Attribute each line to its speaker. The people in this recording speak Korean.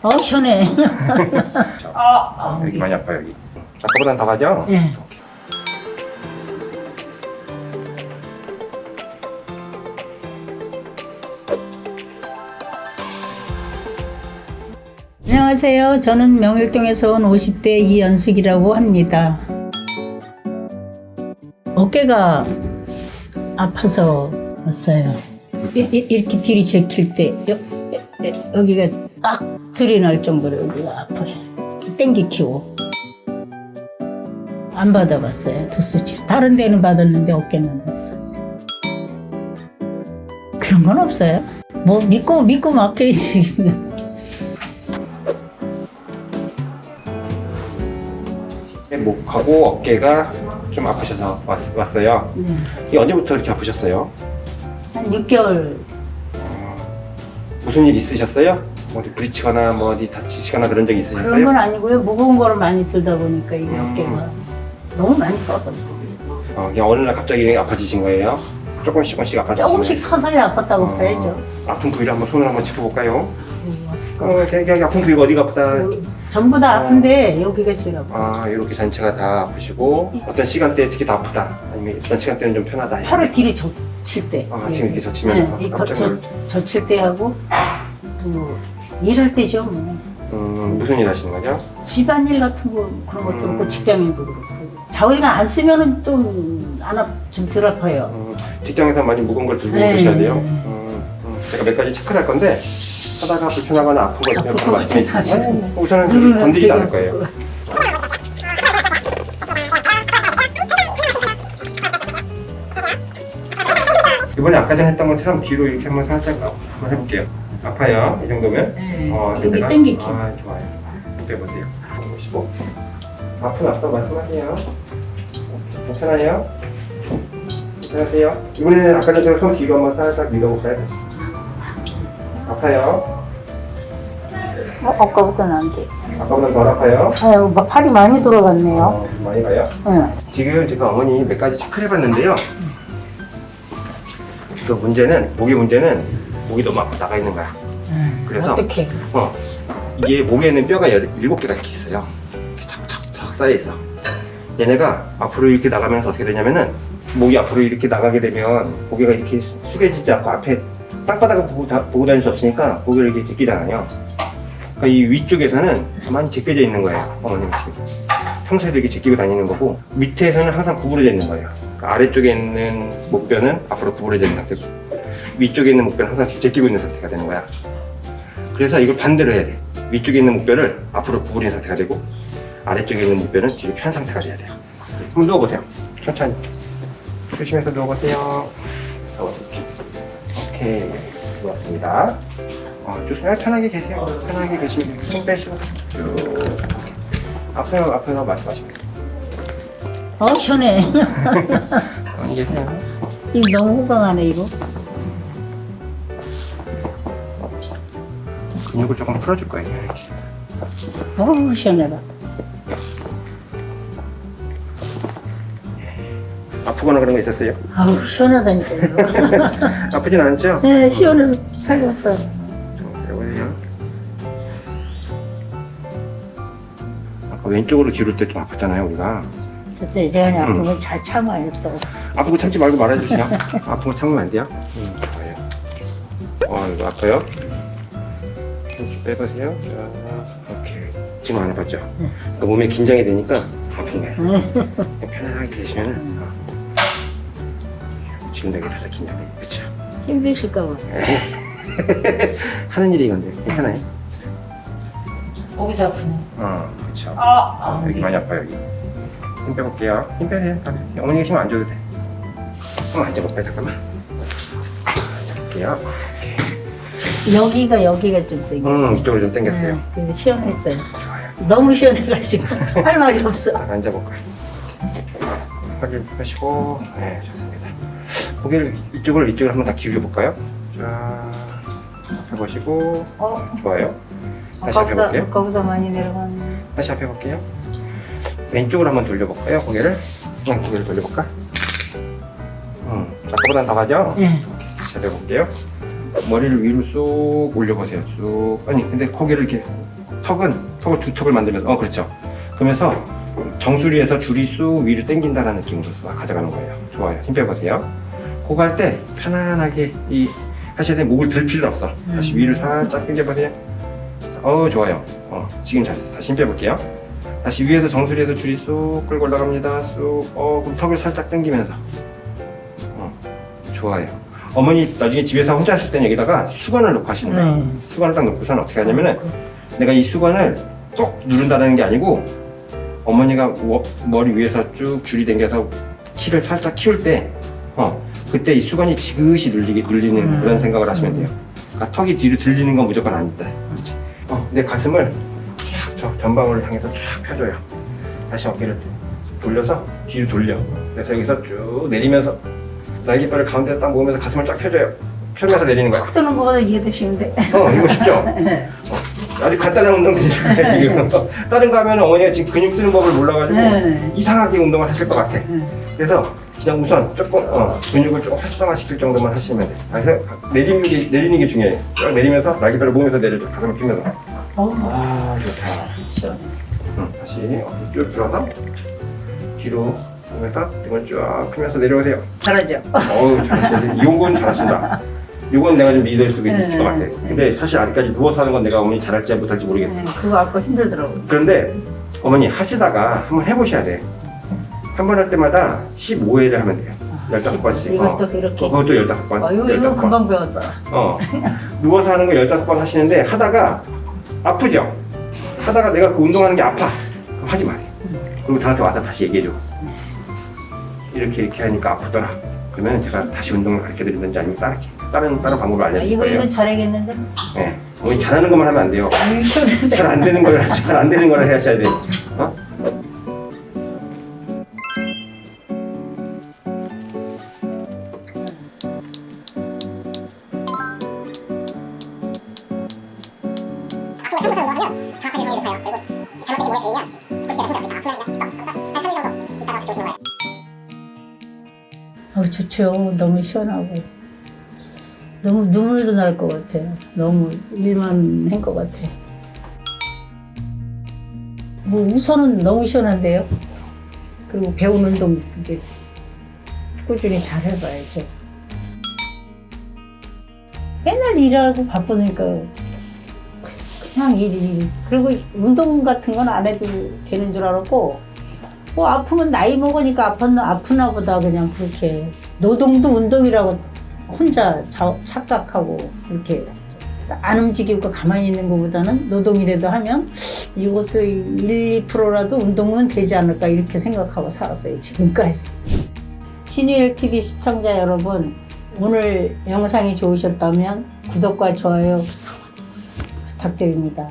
Speaker 1: 어, 시원해.
Speaker 2: 아, 여기 많이 아파요 여기. 아까보단 더 가죠?
Speaker 1: 예.
Speaker 2: 오케이.
Speaker 1: 안녕하세요. 저는 명일동에서 온 50대 이연숙이라고 합니다. 어깨가 아파서 왔어요. 이, 이- 이렇게 뒤로 제킬 때 여, 여- 여기가 딱 들이 날 정도로 여기가 아파요. 땡기 키고. 안 받아봤어요. 도수치. 다른 데는 받았는데 어깨는 안 받아봤어요. 그런 건 없어요. 뭐 믿고 믿고 맡겨있으면
Speaker 2: 목하고 어깨가 좀 아프셔서 왔, 왔어요.
Speaker 1: 네.
Speaker 2: 이게 언제부터 이렇게 아프셨어요?
Speaker 1: 한 6개월
Speaker 2: 무슨 일 있으셨어요? 뭐 어디 부딪히거나 뭐 어디 다치시거나 그런 적
Speaker 1: 그런
Speaker 2: 있으셨어요?
Speaker 1: 건 아니고요. 무거운 거를 많이 들다 보니까 이게
Speaker 2: 음.
Speaker 1: 어깨가 너무 많이 써서
Speaker 2: 어, 그냥 어느 날 갑자기 아파지신 거예요? 조금씩 조금씩 아파지신
Speaker 1: 조금씩 서서히 아팠다고
Speaker 2: 어,
Speaker 1: 봐야죠.
Speaker 2: 아픈 부위를 한번 손으로 한번 짚어볼까요? 어, 그냥, 그냥 아픈 부위가 어디가 아프다?
Speaker 1: 여기 전부 다 아픈데 여기가 제일 아파.
Speaker 2: 아 이렇게 전체가 다 아프시고 어떤 시간대에 특히 더 아프다 아니면 어떤 시간대는 좀 편하다
Speaker 1: 팔을 뒤로 젖힐 때.
Speaker 2: 아, 지금 이렇게 젖히면
Speaker 1: 네, 이
Speaker 2: 깜짝
Speaker 1: 젖-
Speaker 2: 놀랐죠.
Speaker 1: 젖힐 때 하고 또 일할 때죠. 뭐.
Speaker 2: 음, 무슨 일 하시는 거죠?
Speaker 1: 집안일 같은 거 그런 것도
Speaker 2: 음.
Speaker 1: 그렇고 직장인도 그렇고 자기가 안 쓰면은 좀안좀덜 아파요.
Speaker 2: 음, 직장에서 많이 무거운 걸 들고
Speaker 1: 네.
Speaker 2: 계셔야 돼요 음, 음, 제가 몇 가지 체크를 할 건데 하다가 불편하거나 아픈 거 있으면 바로
Speaker 1: 것
Speaker 2: 말씀해. 주시면 우선은
Speaker 1: 누르면
Speaker 2: 건드리지 않을. 거예요 이번에 아까 전에 했던 것처럼 뒤로 이렇게 한번 살짝 한번 해볼게요 아파요 이 정도면
Speaker 1: 네.
Speaker 2: 어,
Speaker 1: 여기
Speaker 2: 여기가?
Speaker 1: 땡기기.
Speaker 2: 아, 좋아요. 빼보세요. 보시고. 아픈 아빠 말씀하세요. 괜찮아요? 괜찮으세요? 이번에는 아까 전처럼 손 뒤로 한번 살짝 밀어볼까요? 다시. 아파요?
Speaker 1: 어, 아까보다는 안 돼.
Speaker 2: 아까보다 덜 아파요?
Speaker 1: 아유, 막 팔이 많이 돌아갔네요.
Speaker 2: 어, 좀 많이 가요?
Speaker 1: 네.
Speaker 2: 지금 제가 어머니 몇 가지 체크를 해봤는데요. 그 문제는, 목의 문제는 목이 너무 앞으로 나가 있는 거야. 그래서?
Speaker 1: 어떻게?
Speaker 2: 어, 이게 목에는 뼈가 열- 일곱 개가 이렇게 있어요. 이렇게 쌓여 있어. 얘네가 앞으로 이렇게 나가면서 어떻게 되냐면은 목이 앞으로 이렇게 나가게 되면 고개가 이렇게 숙여지지 않고 앞에 땅바닥을 보고, 다, 보고 다닐 수 없으니까 고개를 이렇게 제끼잖아요. 그러니까 이 위쪽에서는 가만히 제껴져 있는 거예요. 어머님 지금. 평소에도 이렇게 제끼고 다니는 거고 밑에서는 항상 구부러져 있는 거예요. 그러니까 아래쪽에 있는 목뼈는 앞으로 구부러져 있는 상태고 위쪽에 있는 목뼈는 항상 제끼고 있는 상태가 되는 거야. 그래서 이걸 반대로 해야 돼. 위쪽에 있는 목뼈를 앞으로 구부린 상태가 되고 아래쪽에 있는 목뼈는 뒤로 편 상태가 돼야 돼요. 한번 누워보세요. 천천히. 조심해서 누워보세요. 오케이. 누웠습니다. 어, 조심히 편하게 계세요. 편하게 계시면 힘 빼시고 쭉. 아파요, 아파요 말씀하시면 돼요.
Speaker 1: 어, 시원해.
Speaker 2: 편히 계세요.
Speaker 1: 이거 너무 호강하네, 이거.
Speaker 2: 근육을 조금 풀어줄 거예요. 이렇게.
Speaker 1: 어우, 시원해라.
Speaker 2: 아프거나 그런 거 있었어요?
Speaker 1: 아우, 시원하다니까요.
Speaker 2: 아프진 않죠?
Speaker 1: 네, 시원해서 살겠어.
Speaker 2: 좀 배워요. 아까 왼쪽으로 기울 때 좀 아프잖아요, 우리가.
Speaker 1: 그때 예전에 아프면 잘 참아요, 또.
Speaker 2: 아픈 거 참지 말고 말해주세요. 아픈 거 참으면 안 돼요? 음, 좋아요. 어, 이거 아파요? 이렇게 빼보세요. 자, 오케이. 지금 안 아팠죠? 그러니까 몸에 긴장이 되니까 아픈 거예요. 그냥 편안하게 계시면은, 어. 지금 되게 살짝 긴장돼. 그쵸?
Speaker 1: 힘드실까 봐.
Speaker 2: 하는 일이 이건데, 괜찮아요?
Speaker 1: 목이 아프네.
Speaker 2: 어, 그쵸.
Speaker 1: 아,
Speaker 2: 여기 많이 아파요, 여기. 힘 빼볼게요. 힘 빼세요. 다들. 어머니 계시면 안 줘도 돼. 한번 앉아볼까요, 잠깐만. 앉아볼게요.
Speaker 1: 여기가, 여기가 좀 땡겨.
Speaker 2: 음, 이쪽으로 좀 당겼어요.
Speaker 1: 네, 근데 시원했어요.
Speaker 2: 좋아요.
Speaker 1: 너무 시원해가지고 할 말이 없어.
Speaker 2: 아, 앉아볼까요? 허리를 펴시고, 네, 좋습니다. 고개를 이쪽을 이쪽을 한번 다 기울여볼까요? 자, 펴보시고,
Speaker 1: 어,
Speaker 2: 좋아요. 다시
Speaker 1: 아까보다,
Speaker 2: 앞에 볼게요.
Speaker 1: 아까보다 많이 내려갔네.
Speaker 2: 다시 앞에 볼게요. 왼쪽으로 한번 돌려볼까요, 고개를? 응, 고개를 돌려볼까? 음, 아까보단 더 가죠?
Speaker 1: 네.
Speaker 2: 잘 해볼게요. 머리를 위로 쏙 올려보세요. 쏙. 아니, 근데 고개를 이렇게 턱은 턱을 두 턱을 만들면서 어 그렇죠. 그러면서 정수리에서 줄이 쑥 위로 당긴다라는 느낌으로 싹 가져가는 거예요. 좋아요. 힘 빼보세요. 그거 할 때 편안하게 이 하셔야 돼. 목을 들 필요 없어. 다시 위로 살짝 당겨보세요. 어 좋아요. 어 지금 잘했어. 다시 힘 빼볼게요. 다시 위에서 정수리에서 줄이 쑥 끌고 올라갑니다. 쑥. 어 그럼 턱을 살짝 당기면서. 어 좋아요. 어머니 나중에 집에서 혼자 했을 때는 여기다가 수건을 놓고 하시는 거예요.
Speaker 1: 네.
Speaker 2: 수건을 딱 놓고서는 어떻게 하냐면은 내가 이 수건을 꼭 누른다는 게 아니고 어머니가 워- 머리 위에서 쭉 줄이 당겨서 키를 살짝 키울 때 어, 그때 이 수건이 지그시 눌리게 눌리는
Speaker 1: 음.
Speaker 2: 그런 생각을 하시면 돼요. 그러니까 턱이 뒤로 들리는 건 무조건 아니다. 그렇지. 어, 내 가슴을 쫙저 전방을 향해서 쫙 펴줘요. 다시 어깨를 돌려서 뒤로 돌려. 그래서 여기서 쭉 내리면서 날개뼈를 가운데 딱 모으면서 가슴을 쫙 펴줘요. 펴면서 내리는 거야.
Speaker 1: 뜨는 거보다 이게 더 쉬운데.
Speaker 2: 어, 이거 쉽죠? 어, 아주 간단한 운동들이잖아요, 지금. 다른 거 하면 어머니가 지금 근육 쓰는 법을 몰라가지고
Speaker 1: 네.
Speaker 2: 이상하게 운동을 하실 것 같아.
Speaker 1: 네.
Speaker 2: 그래서 그냥 우선 조금, 어, 근육을 좀 활성화시킬 정도만 하시면 돼. 그래서 내리는 게, 내리는 게 중요해요. 쭉 내리면서 날개뼈를 모으면서 내려줘. 가슴을 피면서.
Speaker 1: 어,
Speaker 2: 아, 좋다.
Speaker 1: 시원해.
Speaker 2: 응, 다시 어깨 쭉 들어서 뒤로 등을 쭉 펴면서 내려오세요.
Speaker 1: 잘하죠?
Speaker 2: 어우, 잘하시네. 이건 잘하신다. 이건 내가 좀 리더일 수가 있을 것 같아.
Speaker 1: 네.
Speaker 2: 근데 사실 아직까지 누워서 하는 건 내가 어머니 잘할지 못할지 모르겠어.
Speaker 1: 네, 그거 아까 힘들더라고.
Speaker 2: 그런데 어머니 하시다가 한번 해보셔야 돼. 한 번 할 때마다 15회를 하면 돼요. 15번씩.
Speaker 1: 이것도 이렇게.
Speaker 2: 어, 그것도 15번.
Speaker 1: 아, 이거, 이거 금방 배웠잖아.
Speaker 2: 어. 누워서 하는 거 15번 하시는데 하다가 아프죠? 하다가 내가 그 운동하는 게 아파. 그럼 하지 마세요. 그리고 저한테 와서 다시 얘기해줘. 이렇게 이렇게 하니까 아프더라. 그러면 제가 다시 운동을 가르쳐 드리든지 아니면 다른, 다른, 다른 방법을
Speaker 1: 아,
Speaker 2: 알려드릴
Speaker 1: 이거,
Speaker 2: 거예요.
Speaker 1: 이건 잘하겠는데?
Speaker 2: 네. 어머니 잘하는 것만 하면 안 돼요.
Speaker 1: 아,
Speaker 2: 잘안 되는 걸, 잘 안 되는 걸 하셔야 돼. 어?
Speaker 3: 앞으로 3분 정도 하면 정확하게 정리됐어요. 그리고 잘못된 게 뭐가 되냐? 혹시 내가 생각합니다. 아프면 한 3일 정도 있다가 다시 오시는 거예요.
Speaker 1: 어, 좋죠. 너무 시원하고. 너무 눈물도 날 것 같아요. 너무 일만 한 것 같아. 뭐 우선은 너무 시원한데요. 그리고 배운 운동 이제 꾸준히 잘 해봐야죠. 맨날 일하고 바쁘니까 그냥 일, 일. 그리고 운동 같은 건 안 해도 되는 줄 알았고 뭐 아프면 나이 먹으니까 아팠나 아프나 보다 그냥 그렇게 노동도 운동이라고 혼자 자- 착각하고 이렇게 안 움직이고 가만히 있는 것보다는 노동이라도 하면 이것도 1, 2%라도 운동은 되지 않을까 이렇게 생각하고 살았어요 지금까지 신유일 TV 시청자 여러분 오늘 영상이 좋으셨다면 구독과 좋아요 부탁드립니다.